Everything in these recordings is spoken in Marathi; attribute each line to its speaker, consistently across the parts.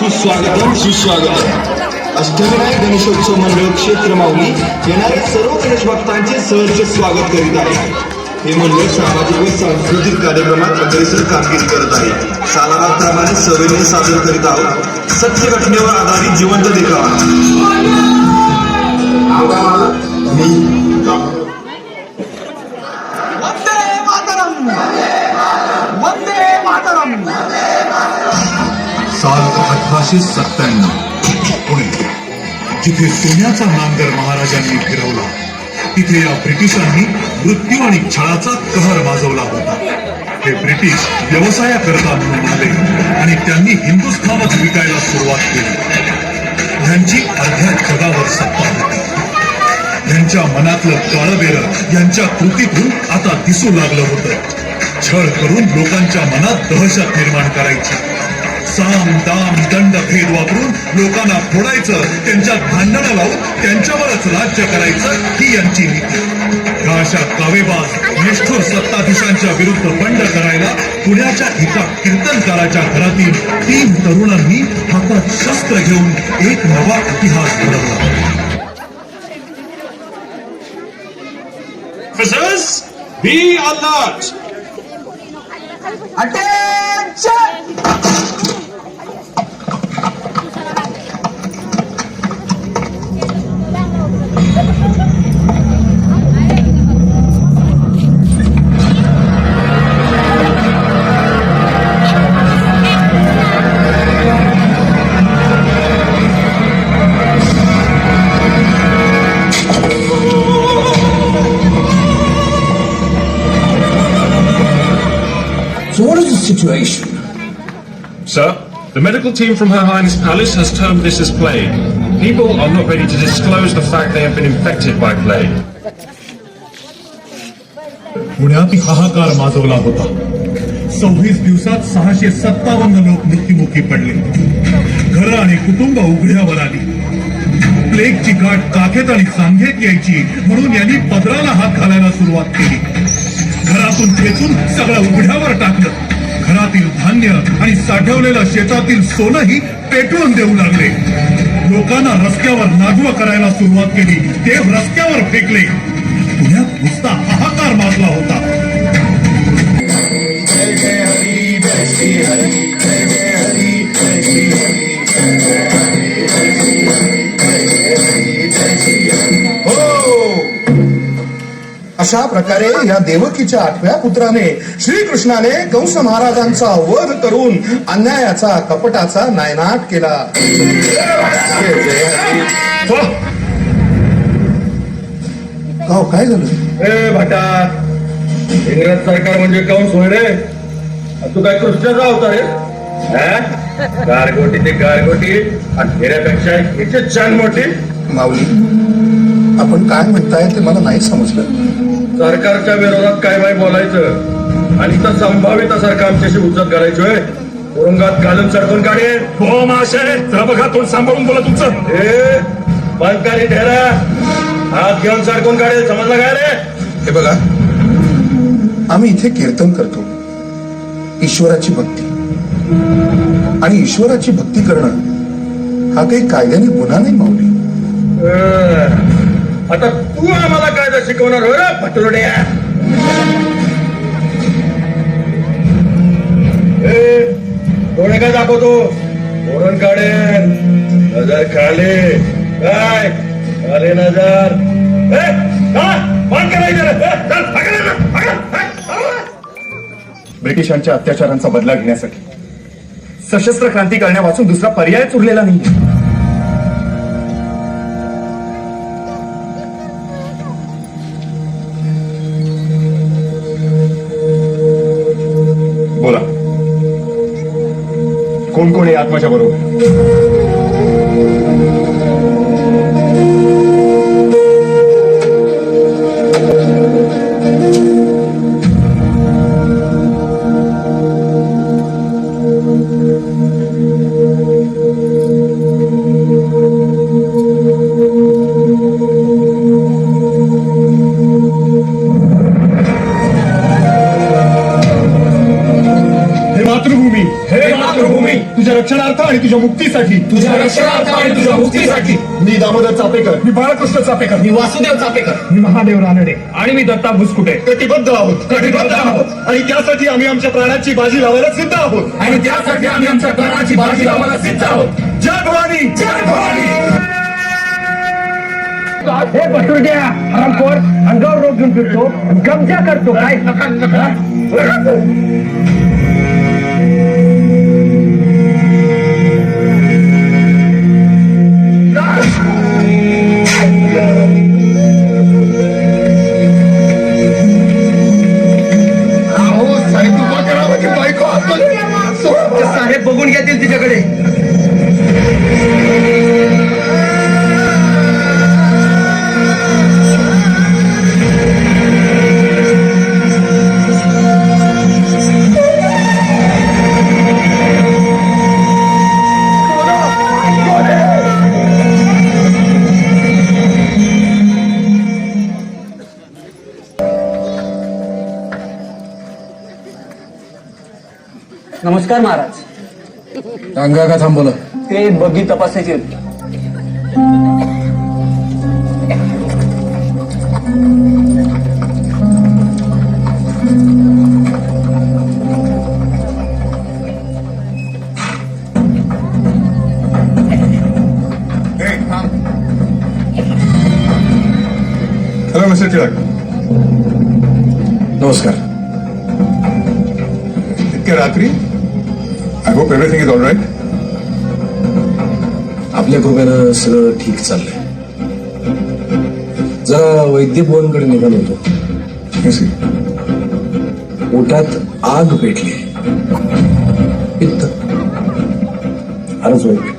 Speaker 1: सुस्वागतम सुस्वागतम. अष्टविनायक गणेशोत्सव मंडळ क्षेत्र माऊली येणाऱ्या सर्व गणेश भक्तांचे सहर्ष स्वागत करीत आहे. हे मंडळ सामाजिक व सांस्कृतिक कार्यक्रमात अग्रेसर कामगिरी करत आहे. सालाबादप्रमाणे सविनय सादर करीत आहोत. सत्य घटनेवर आधारित जिवंत देखावा. मी
Speaker 2: अठराशे सत्त्याण्णव पुणे जिथे सोन्याचा नांगर महाराजांनी फिरवला तिथे या ब्रिटिशांनी मृत्यू आणि छळाचा कहर माजवला होता. हे ब्रिटिश व्यवसायाकरता म्हणून आले आणि त्यांनी हिंदुस्थानच विकायला सुरुवात केली. त्यांची अर्ध्या जगावर सत्ता होती. त्यांच्या मनातलं काळबेर यांच्या कृतीतून आता दिसू लागलं होतं. छळ करून लोकांच्या मनात दहशत निर्माण करायची. साम दाम दंड भेद वापरून लोकांना फोडायचं त्यांच्यात भांडणं लावून त्यांच्यावरच राज्य करायचं ही यांची नीती. अशा कावेबाज निष्ठुर सत्ताधीशांच्या विरुद्ध बंड करायला पुण्याच्या एका कीर्तनकाराच्या घरातील तीन तरुणांनी हातात शस्त्र घेऊन एक नवा इतिहास घडवला.
Speaker 3: Be alert!
Speaker 4: Attention
Speaker 5: situation?
Speaker 3: Sir, the medical team from Her Highness Palace has termed this as plague. People are not ready to disclose the fact they have been infected by plague.
Speaker 2: पुण्यात हाहाकार माजवला होता सव्वीस दिवसात सहाशे सत्तावन्न लोक मृत्युमुखी पडले घरं आणि कुटुंब उघड्यावर आली प्लेगची गाठ काखेत आणि सांघेत यायची म्हणून यांनी पदराला हात घालायला सुरुवात केली घरातून खेचून सगळं उघड्यावर टाकलं घरातील धान्य आणि साठवलेलं शेतातील सोनंही पेटवून देऊ लागले. लोकांना रस्त्यावर नागव करायला सुरुवात केली. ते रस्त्यावर फेकले. पुण्यात नुसता हाहाकार माजला होता.
Speaker 6: अशा प्रकारे या देवकीच्या आठव्या पुत्राने श्रीकृष्णाने कंस महाराजांचा वध करून अन्यायाचा कपटाचा नायनाट केला. गाव काय झालं?
Speaker 7: ए भटा इंग्रज सरकार म्हणजे कंस होय रे तू काय कृष्णाचा होता रे? हा? गारगोटी ते गारगोटी आणि फेऱ्यापेक्षा ह्याचे छान मोठी.
Speaker 6: माऊली आपण काय म्हणताय ते मला नाही समजलं.
Speaker 7: सरकारच्या विरोधात काय बाय बोलायचं? आणि तर संभावित सारखं आमच्याशी उज्जत करायचो तुरुंगात घालून चढकून काढे?
Speaker 2: हो माशे. बघा तोंड सांभाळून बोला तुमचं.
Speaker 7: ए बंदकारी ढेरा. हात घेऊन चढकून काढेल? समजलं काय रे
Speaker 6: हे बघा आम्ही इथे कीर्तन करतो. ईश्वराची भक्ती. आणि ईश्वराची भक्ती करणं हा काही कायद्याने गुन्हा नाही माऊली.
Speaker 7: अं, आता तू आम्हाला काय शिकवणार हो ना भटुरड्या डोळे काय दाखवतो? धोरण काढेल नजर खाले. काय? खाले नजर.
Speaker 8: ब्रिटिशांच्या अत्याचारांचा बदला घेण्यासाठी सशस्त्र क्रांती करण्यापासून दुसरा पर्यायच उरलेला नाही कोण कोण आहे आत्माच्या
Speaker 2: तुझ्या रक्षणार्थ
Speaker 9: आणि तुझ्या मुक्तीसाठी.
Speaker 5: तुझ्या रक्षणार्थ आणि तुझ्या मुक्तीसाठी.
Speaker 9: मी दामोदर चापेकर. मी बाळकृष्ण चापेकर.
Speaker 5: मी वासुदेव चापेकर.
Speaker 9: मी महादेव रानडे.
Speaker 3: आणि मी दत्ता भुसकुटे.
Speaker 9: कटिबद्ध आहोत. कटिबद्ध आहोत. आणि त्यासाठी आम्ही आमच्या प्राणाची बाजी लावायला सिद्ध आहोत.
Speaker 5: आणि त्यासाठी आम्ही आमच्या प्राणाची बाजी लावायला सिद्ध आहोत.
Speaker 9: जय भवानी.
Speaker 5: जय भवानी.
Speaker 10: हे बसुरड्या हरामखोर अंगावर रोग घेऊन फिरतो. कब्जा करतो. काय?
Speaker 6: साहेब उभा करा माझी बायको आतमध्ये.
Speaker 11: साहेब बघून घेतील तिच्याकडे
Speaker 10: नमस्कार महाराज.
Speaker 5: अंगा का थांबवलं?
Speaker 10: ते बघी तपासायची होती.
Speaker 6: हॅलो मिस्टर टिळक
Speaker 5: नमस्कार.
Speaker 6: इतक्या रात्री I hope everything is all right
Speaker 5: आपल्या कृपेनं सगळं ठीक चाललंय. जरा वैद्य भवनकडे निघालो होतो. पोटात आग पेटली. पित्त फारच वाईट.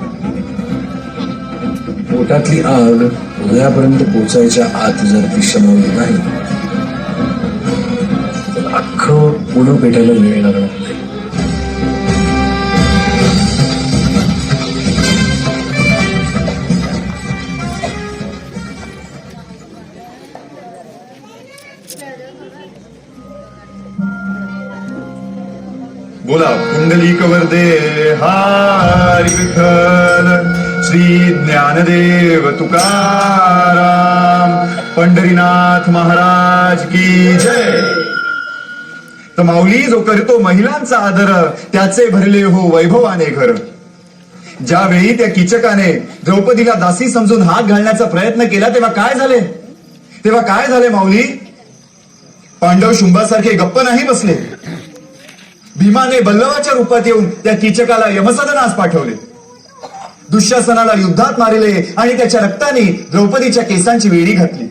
Speaker 5: पोटातली आग हृदयापर्यंत पोचायच्या आत जर ती शमवली नाही तर अख्खं पुन्हा पेटायला वेळ लागणार नाही.
Speaker 8: बोला पुंडलिक वरदे हारी विठ्ठल श्री ज्ञानदेव तुकाराम पंढरीनाथ महाराज की जय. तर माऊली जो करतो महिलांचा आदर त्याचे भरले हो वैभवाने घर. ज्यावेळी त्या किचकाने द्रौपदीला दासी समजून हात घालण्याचा प्रयत्न केला तेव्हा काय झाले? तेव्हा काय झाले माऊली? पांडव शुंभासारखे गप्प नाही बसले. भीमाने बल्लवाच्या रूपात येऊन त्या कीचकाला यमसदनास पाठवले. दुःशासनाला युद्धात मारिले आणि त्याच्या रक्ताने द्रौपदीच्या केसांची वेडी घातली.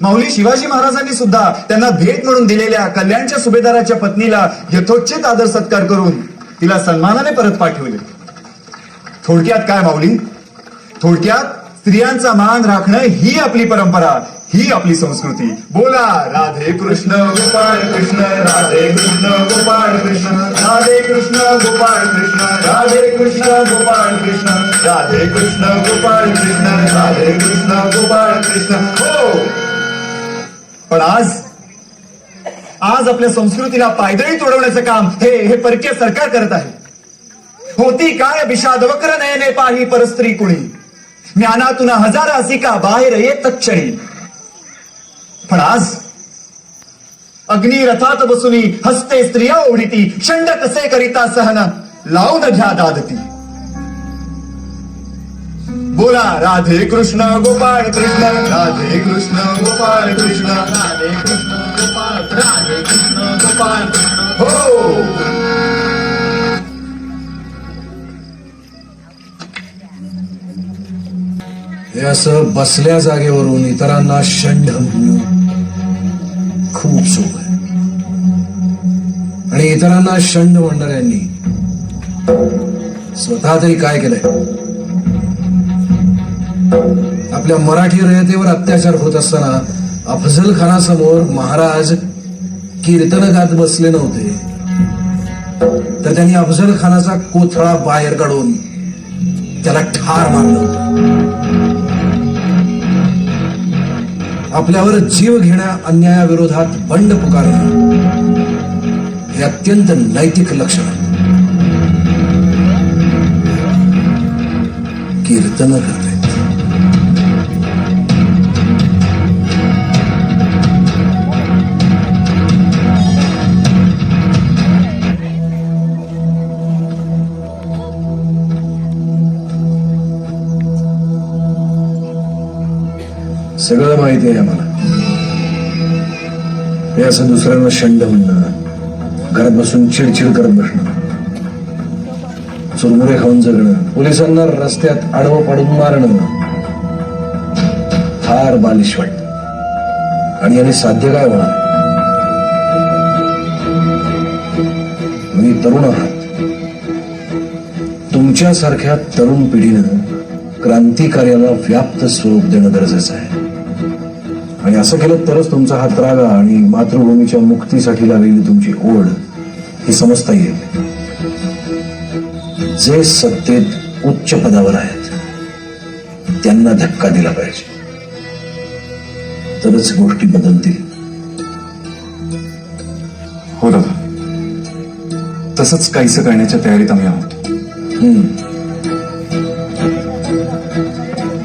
Speaker 8: माऊली शिवाजी महाराजांनी सुद्धा त्यांना भेट म्हणून दिलेल्या कल्याणच्या सुभेदाराच्या पत्नीला यथोचित आदर सत्कार करून तिला सन्मानाने परत पाठवले. थोडक्यात काय माऊली? थोडक्यात स्त्रियांचा मान राखणं ही आपली परंपरा. ही आपली संस्कृती. बोला राधे कृष्ण गोपाळ कृष्ण राधे कृष्ण गोपाळ कृष्ण राधे कृष्ण गोपाळ कृष्ण राधे कृष्ण गोपाळ कृष्ण राधे कृष्ण गोपाळ कृष्ण राधे कृष्ण गोपाळ कृष्ण. हो! पण आज आज आपल्या संस्कृतीला पायदळी तोडवण्याचं काम हे हे परकीय सरकार करत आहे. होती काय विषाद वक्र नयने पाही परस्त्री कुणी. ज्ञानातून हजार असिका बाहेर येत क्षणी पण आज अग्नी रथात बसुनी हस्ते स्त्रिया ओढिती शंड कसे करिता सहन? लावून घ्या दादती. बोला राधे कृष्ण गोपाळ कृष्ण. राधे कृष्ण गोपाळ कृष्ण. राधे कृष्ण गोपाळ राधे कृष्ण गोपाळ हो.
Speaker 5: हे असं बसल्या जागेवरून इतरांना शंड म्हणणं खूप सोप आहे. आणि इतरांना शंड म्हणणाऱ्यांनी स्वतः तरी काय केलंय? आपल्या मराठी रयतेवर अत्याचार होत असताना अफजल खानासमोर महाराज कीर्तन गात बसले नव्हते. तर त्यांनी अफजल खानाचा कोथळा बाहेर काढून त्याला ठार मारलं आपल्यावर जीव घेण्या अन्यायाविरोधात बंड पुकारणं हे अत्यंत नैतिक लक्षण आहे. कीर्तन करते. सगळं माहिती आहे आम्हाला. हे असं दुसऱ्यांना शंड म्हणणं घरात बसून चिडचिड करत बसणं चुरमुरे खाऊन जगणं पोलिसांना रस्त्यात आडवं पाडून मारणं फार बालिश वाटत. आणि याने साध्य काय होणार? मी तरुण आहात. तुमच्यासारख्या तरुण पिढीनं क्रांतिकार्याला व्याप्त स्वरूप देणं गरजेचं आहे. आणि असं केलं तरच तुमचा हा त्रागा आणि मातृभूमीच्या मुक्तीसाठी लागलेली तुमची ओढ ही समजता येईल. जे सत्तेत उच्च पदावर आहेत त्यांना धक्का दिला पाहिजे. तरच गोष्टी बदलतील.
Speaker 6: हो दादा. तसंच काहीसं करण्याच्या तयारीत आम्ही आहोत.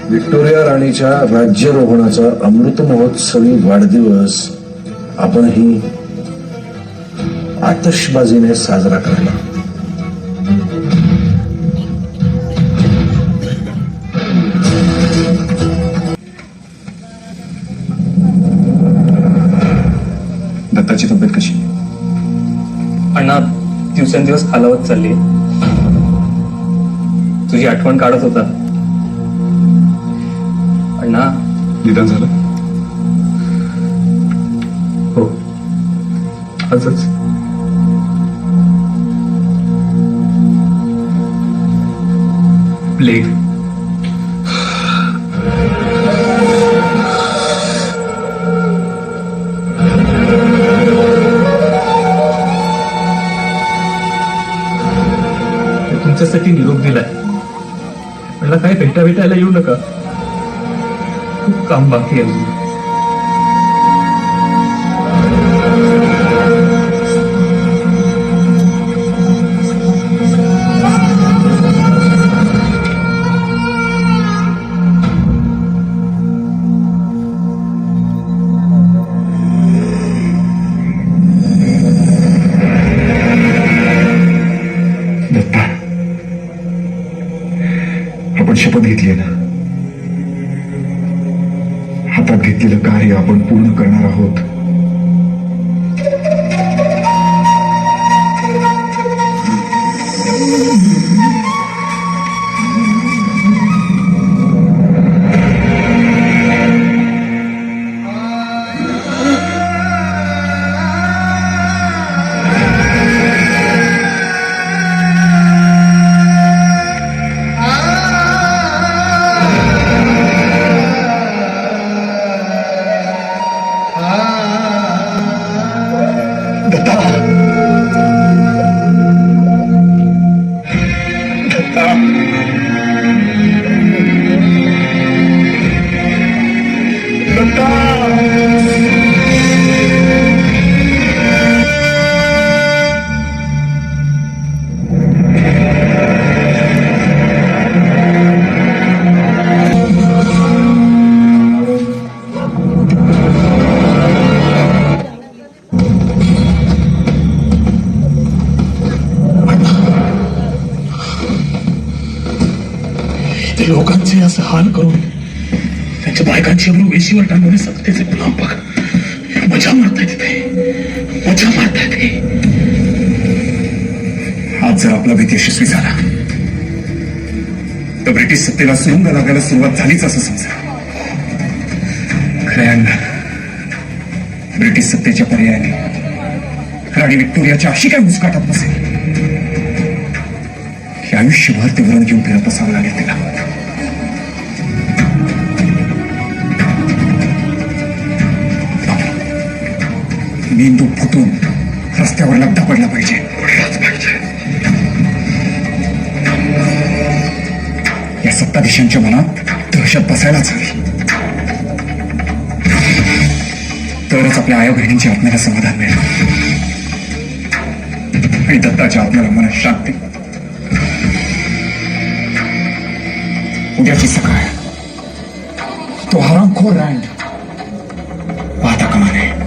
Speaker 5: व्हिक्टोरिया राणीच्या राज्यारोहणाचा अमृत महोत्सवी वाढदिवस आपणही आतषबाजीने साजरा करायला.
Speaker 6: दत्ताची तब्येत कशी?
Speaker 12: अण्णा दिवसेंदिवस खालावत चालली तुझी आठवण काढत होता.
Speaker 6: निदान झालं.
Speaker 12: हो. आजच. प्लेग. तुमच्यासाठी निरोप दिलाय. मला काय भेटा भेटायला येऊ नका. खूप काम बाकी
Speaker 9: हातात घेतलेलं कार्य आपण पूर्ण करणार आहोत.
Speaker 13: ते
Speaker 9: आपला यशस्वी झाला. तर ब्रिटिश सत्तेला सुरुंग लागायला सुरुवात झालीच असं समजा. खऱ्या ब्रिटिश सत्तेच्या पर्यायाने राणी विक्टोरियाच्या अशी काय मुस्काटात बसेल? की आयुष्यभर ते वरण घेऊन फिरत असावं लागेल तिला. मेंदू फुटून रस्त्यावर लब्धा पडला पाहिजे. सत्ताधीशांच्या मनात दहशत बसायलाच हवी तरच आपल्या आया बहिणींच्या आत्म्याला समाधान मिळेल. आणि दत्ताच्या आत्म्याला मनात शांती. उद्याची सकाळ. तो हरामखोर रँड. पाहता कामा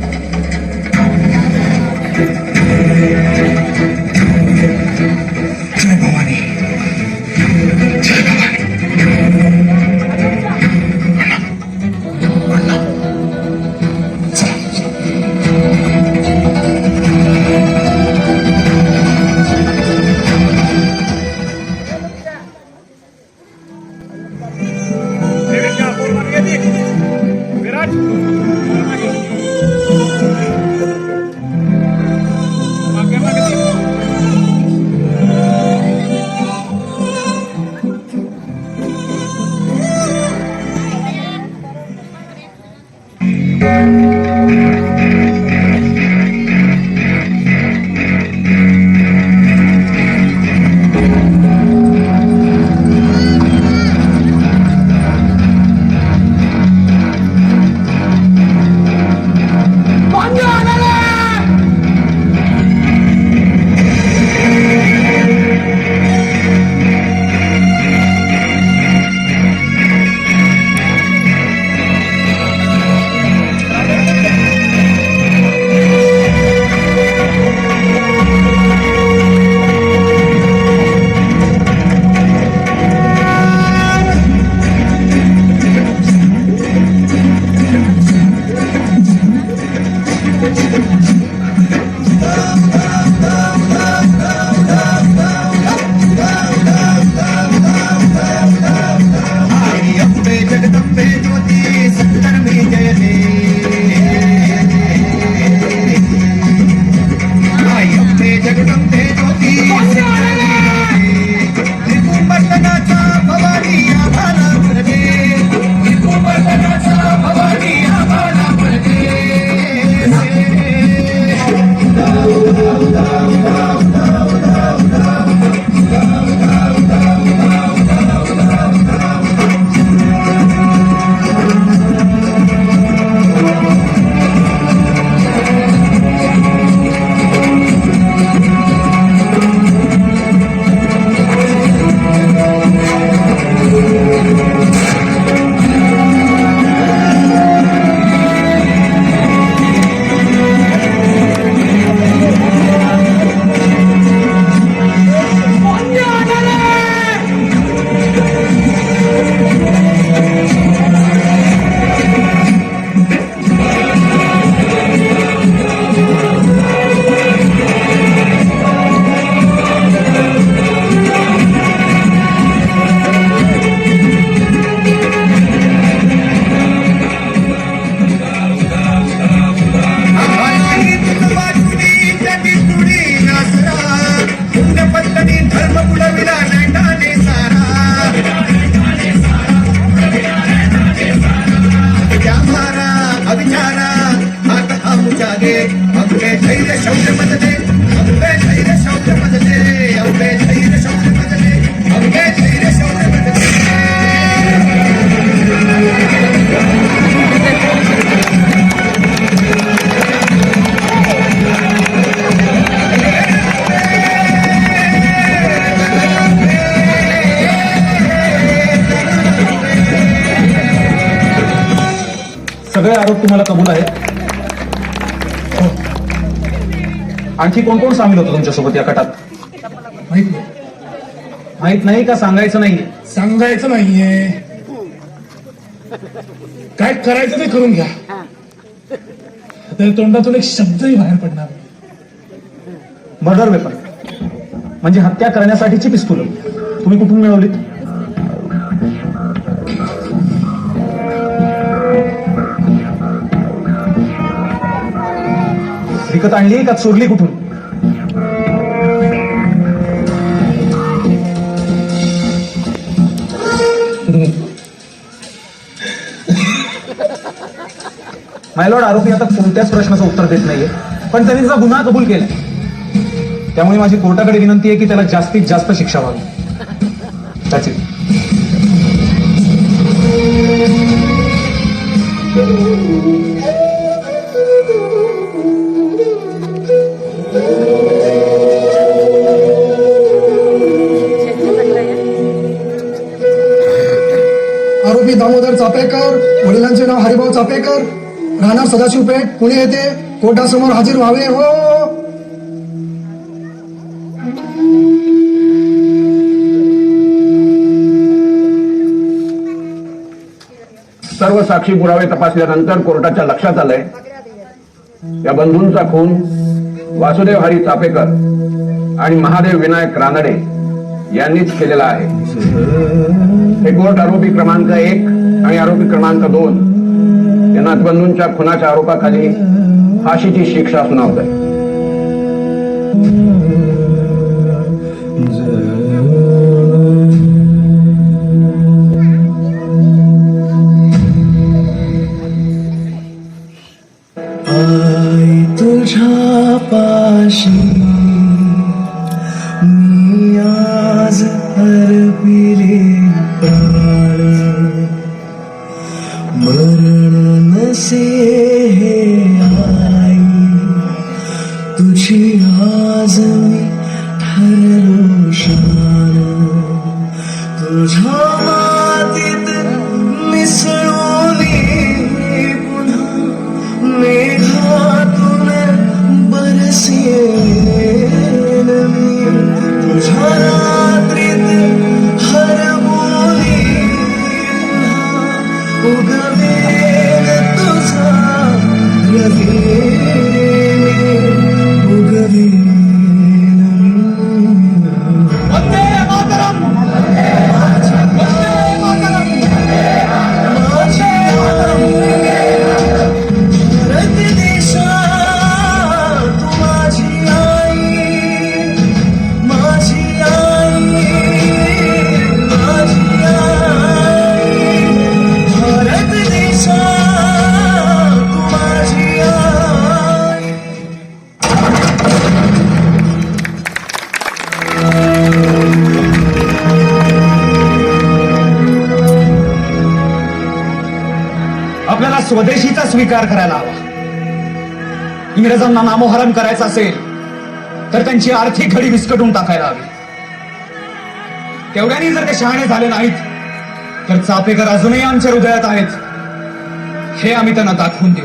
Speaker 14: सगळे आरोप तुम्हाला कबूल आहेत. हो. आणखी कोण कोण सामील होतं तुमच्यासोबत या कटात
Speaker 15: माहीत नाही.
Speaker 14: माहीत नाही का? सांगायचं नाही
Speaker 15: सांगायचं नाहीये. काय करायचं ते करून घ्या. तर तोंडातून एक शब्दही बाहेर पडणार नाही.
Speaker 14: मर्डर वेपन म्हणजे हत्या करण्यासाठीची पिस्तूल. तुम्ही कुठून मिळवलीत? विकत आणली का चोरली कुठून? मायलॉर्ड आरोपी आता कोणत्याच प्रश्नाचं उत्तर देत नाहीये. पण त्यांनी तिचा गुन्हा कबूल केला त्यामुळे माझी कोर्टाकडे विनंती आहे की त्याला जास्तीत जास्त शिक्षा व्हावी. त्याची Thank
Speaker 16: you. मी दामोदर चापेकर वडिलांचे नाव हरिभाऊ चापेकर. राहणार सदाशिव पेठ पुणे येथे. कोर्टासमोर हजर व्हावे. हो.
Speaker 10: सर्व साक्षी पुरावे तपासल्यानंतर कोर्टाच्या लक्षात आलंय. या बंधूंचा खून वासुदेव हरी चापेकर आणि महादेव विनायक रानडे यांनीच केलेला आहे. हे आरोपी क्रमांक एक आणि आरोपी क्रमांक दोन. या बंधूंच्या खुनाच्या आरोपाखाली फाशीची शिक्षा सुनावत आहे
Speaker 11: तुझ्या
Speaker 14: स्वीकार करायला हवा. इंग्रजांना नामोहरण करायचं असेल तर त्यांची आर्थिक घडी विस्कटून टाकायला हवी. तेवढ्यानी जर ते शहाणे झाले नाहीत तर चापेकर अजूनही आमच्या हृदयात आहेत. हे आम्ही त्यांना दाखवून देऊ.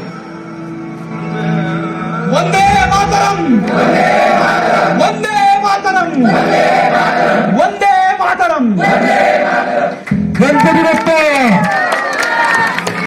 Speaker 14: वंदे मातरम! वंदे मातरम! वंदे मातरम!